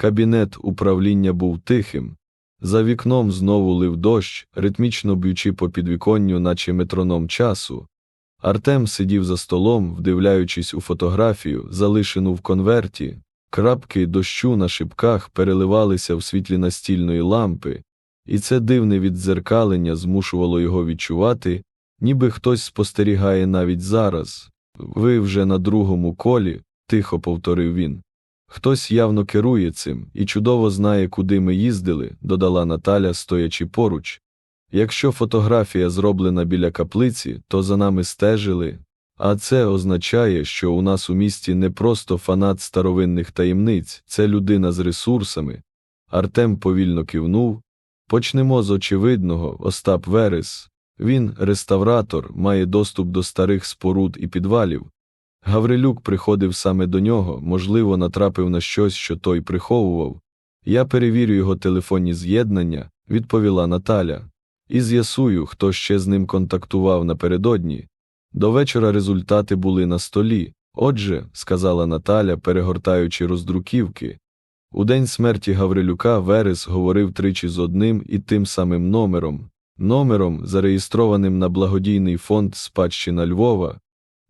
Кабінет управління був тихим. За вікном знову лив дощ, ритмічно б'ючи по підвіконню, наче метроном часу. Артем сидів за столом, вдивляючись у фотографію, залишену в конверті. Крапки дощу на шибках переливалися в світлі настільної лампи, і це дивне віддзеркалення змушувало його відчувати, ніби хтось спостерігає навіть зараз. Ви вже на другому колі, тихо повторив він. Хтось явно керує цим і чудово знає, куди ми їздили, додала Наталя, стоячи поруч. Якщо фотографія зроблена біля каплиці, то за нами стежили, а це означає, що у нас у місті не просто фанат старовинних таємниць, це людина з ресурсами. Артем повільно кивнув. Почнемо з очевидного, Остап Верес. Він, реставратор, має доступ до старих споруд і підвалів. Гаврилюк приходив саме до нього, можливо, натрапив на щось, що той приховував. Я перевірю його телефонні з'єднання, відповіла Наталя, і з'ясую, хто ще з ним контактував напередодні. До вечора результати були на столі. Отже, сказала Наталя, перегортаючи роздруківки. У день смерті Гаврилюка Верес говорив тричі з одним і тим самим номером, номером, зареєстрованим на благодійний фонд Спадщина Львова.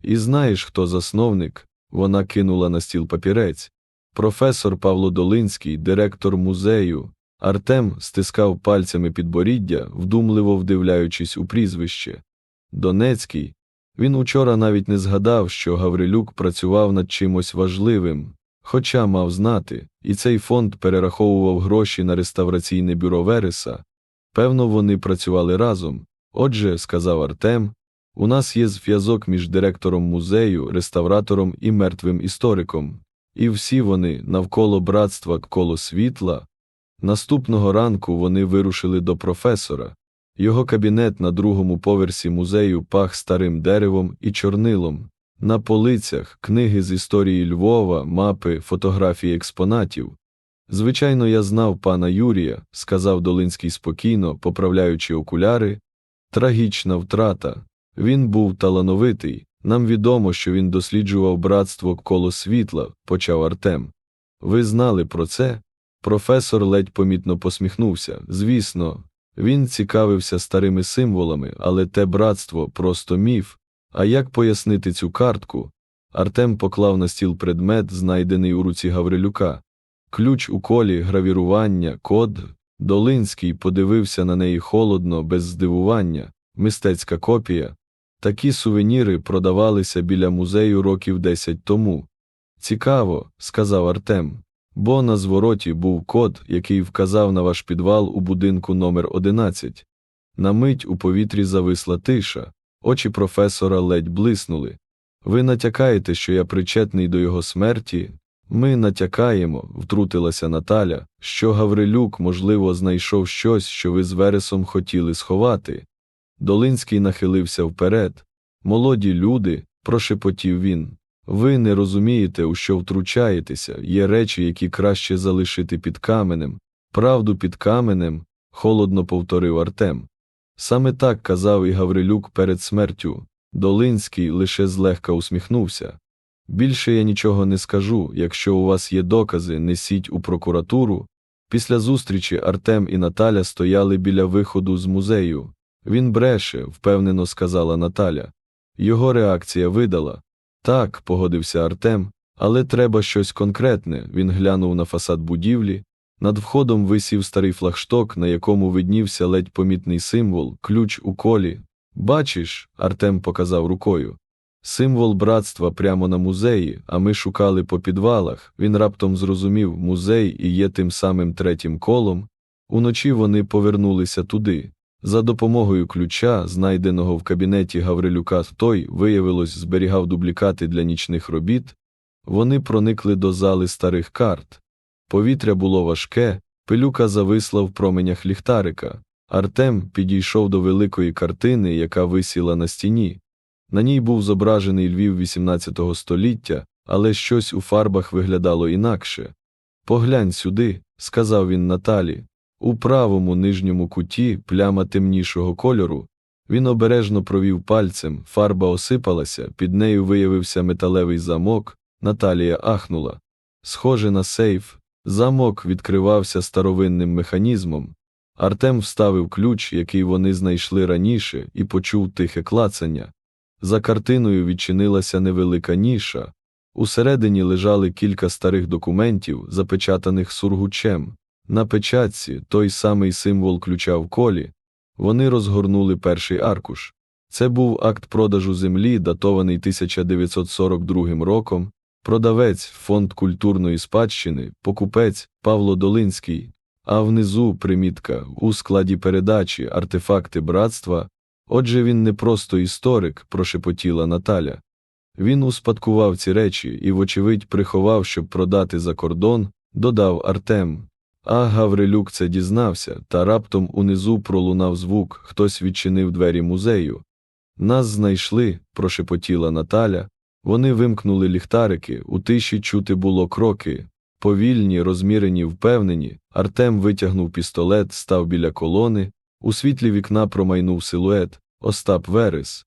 І знаєш, хто засновник? Вона кинула на стіл папірець. Професор Павло Долинський, директор музею. Артем стискав пальцями підборіддя, вдумливо вдивляючись у прізвище. Донецький. Він учора навіть не згадав, що Гаврилюк працював над чимось важливим, хоча мав знати, і цей фонд перераховував гроші на реставраційне бюро Вереса. Певно, вони працювали разом. Отже, сказав Артем, у нас є зв'язок між директором музею, реставратором і мертвим істориком, і всі вони навколо братства коло світла. Наступного ранку вони вирушили до професора. Його кабінет на другому поверсі музею пах старим деревом і чорнилом. На полицях книги з історії Львова, мапи, фотографії експонатів. Звичайно, я знав пана Юрія, сказав Долинський спокійно, поправляючи окуляри. Трагічна втрата. Він був талановитий. Нам відомо, що він досліджував братство коло світла, почав Артем. Ви знали про це? Професор ледь помітно посміхнувся. Звісно, він цікавився старими символами, але те братство просто міф. А як пояснити цю картку? Артем поклав на стіл предмет, знайдений у руці Гаврилюка. Ключ у колі, гравірування, код. Долинський подивився на неї холодно, без здивування, мистецька копія. Такі сувеніри продавалися біля музею років десять тому. Цікаво, сказав Артем, бо на звороті був код, який вказав на ваш підвал у будинку номер 11 На мить у повітрі зависла тиша, очі професора ледь блиснули. Ви натякаєте, що я причетний до його смерті? Ми натякаємо, втрутилася Наталя, що Гаврилюк, можливо, знайшов щось, що ви з Вересом хотіли сховати. Долинський нахилився вперед. Молоді люди, прошепотів він. Ви не розумієте, у що втручаєтеся, є речі, які краще залишити під каменем. Правду під каменем, холодно повторив Артем. Саме так казав і Гаврилюк перед смертю. Долинський лише злегка усміхнувся. Більше я нічого не скажу, якщо у вас є докази, несіть у прокуратуру. Після зустрічі Артем і Наталя стояли біля виходу з музею. Він бреше, впевнено сказала Наталя. Його реакція видала. Так, погодився Артем, але треба щось конкретне. Він глянув на фасад будівлі. Над входом висів старий флагшток, на якому виднівся ледь помітний символ, ключ у колі. Бачиш, Артем показав рукою. Символ братства прямо на музеї, а ми шукали по підвалах. Він раптом зрозумів, музей і є тим самим третім колом. Уночі вони повернулися туди. За допомогою ключа, знайденого в кабінеті Гаврилюка, той, виявилось, зберігав дублікати для нічних робіт. Вони проникли до зали старих карт. Повітря було важке, пилюка зависла в променях ліхтарика. Артем підійшов до великої картини, яка висіла на стіні. На ній був зображений Львів XVIII століття, але щось у фарбах виглядало інакше. Поглянь сюди, сказав він Наталі. У правому нижньому куті пляма темнішого кольору. Він обережно провів пальцем, фарба осипалася, під нею виявився металевий замок. Наталія ахнула. Схоже на сейф, Замок відкривався старовинним механізмом. Артем вставив ключ, який вони знайшли раніше, і почув тихе клацання. За картиною відчинилася невелика ніша. Усередині лежали кілька старих документів, запечатаних сургучем. На печатці той самий символ ключа в колі. Вони розгорнули перший аркуш. Це був акт продажу землі, датований 1942 роком. Продавець фонд культурної спадщини, покупець Павло Долинський, а внизу примітка у складі передачі артефакти братства. Отже, він не просто історик, прошепотіла Наталя. Він успадкував ці речі і, вочевидь, приховав, щоб продати за кордон, додав Артем. А Гаврилюк це дізнався, та раптом унизу пролунав звук, хтось відчинив двері музею. Нас знайшли, прошепотіла Наталя. Вони вимкнули ліхтарики, у тиші чути було кроки. Повільні, розмірені, впевнені, Артем витягнув пістолет, став біля колони, у світлі вікна промайнув силует Остап Верес.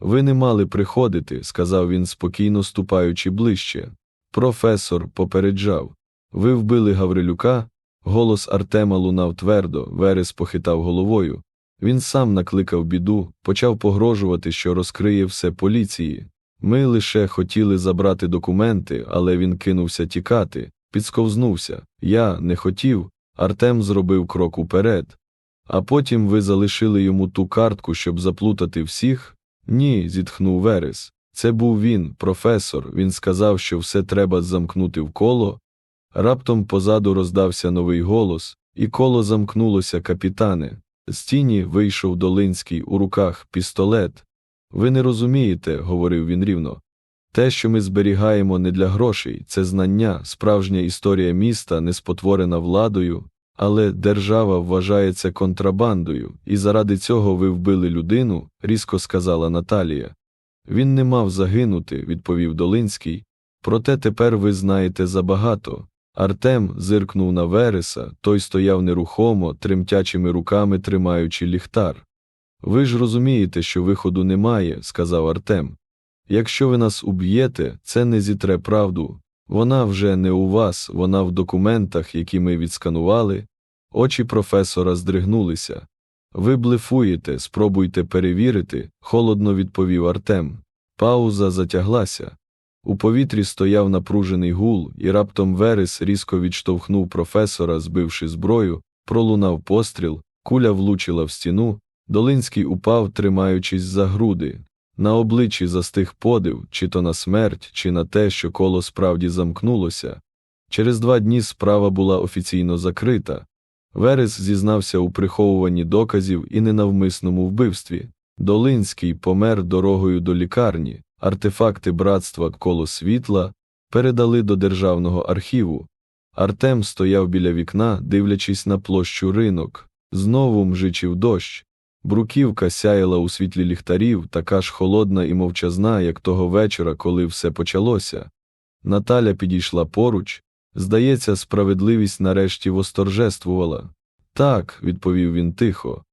Ви не мали приходити, сказав він, спокійно ступаючи ближче. Професор попереджав. Ви вбили Гаврилюка? Голос Артема лунав твердо, Верес похитав головою. Він сам накликав біду, почав погрожувати, що розкриє все поліції. Ми лише хотіли забрати документи, але він кинувся тікати, підсковзнувся. Я не хотів. Артем зробив крок уперед. А потім ви залишили йому ту картку, щоб заплутати всіх? Ні, зітхнув Верес. Це був він, професор. Він сказав, що все треба замкнути в коло. Раптом позаду роздався новий голос, і коло замкнулося, капітане. З тіні вийшов Долинський у руках пістолет. Ви не розумієте, говорив він рівно. Те, що ми зберігаємо не для грошей, це знання, справжня історія міста, не спотворена владою, але держава вважається контрабандою, і заради цього ви вбили людину, різко сказала Наталія. Він не мав загинути, відповів Долинський. Проте тепер ви знаєте забагато. Артем зиркнув на Вереса, той стояв нерухомо, тремтячими руками тримаючи ліхтар. Ви ж розумієте, що виходу немає, сказав Артем. Якщо ви нас уб'єте, це не зітре правду. Вона вже не у вас, вона в документах, які ми відсканували. Очі професора здригнулися. Ви блефуєте, спробуйте перевірити, холодно відповів Артем. Пауза затяглася. У повітрі стояв напружений гул, і раптом Верес різко відштовхнув професора, збивши зброю, пролунав постріл, куля влучила в стіну, Долинський упав, тримаючись за груди. На обличчі застиг подив, чи то на смерть, чи на те, що коло справді замкнулося. Через два дні справа була офіційно закрита. Верес зізнався у приховуванні доказів і ненавмисному вбивстві. Долинський помер дорогою до лікарні, артефакти братства коло світла передали до державного архіву. Артем стояв біля вікна, дивлячись на площу ринок. Знову мжичив дощ. Бруківка сяяла у світлі ліхтарів, така ж холодна і мовчазна, як того вечора, коли все почалося. Наталя підійшла поруч. Здається, справедливість нарешті восторжествувала. Так, відповів він тихо.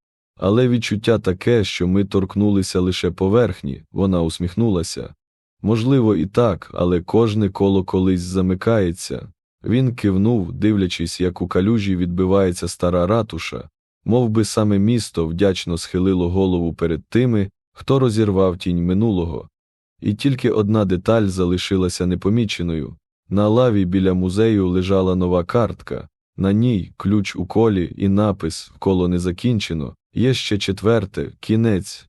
Але відчуття таке, що ми торкнулися лише поверхні, вона усміхнулася. Можливо, і так, але кожне коло колись замикається. Він кивнув, дивлячись, як у калюжі відбивається стара ратуша, Мов би саме місто вдячно схилило голову перед тими, хто розірвав тінь минулого. І тільки одна деталь залишилася непоміченою. На лаві біля музею лежала нова картка, на ній ключ у колі і напис коло не закінчено, є ще четверте, кінець.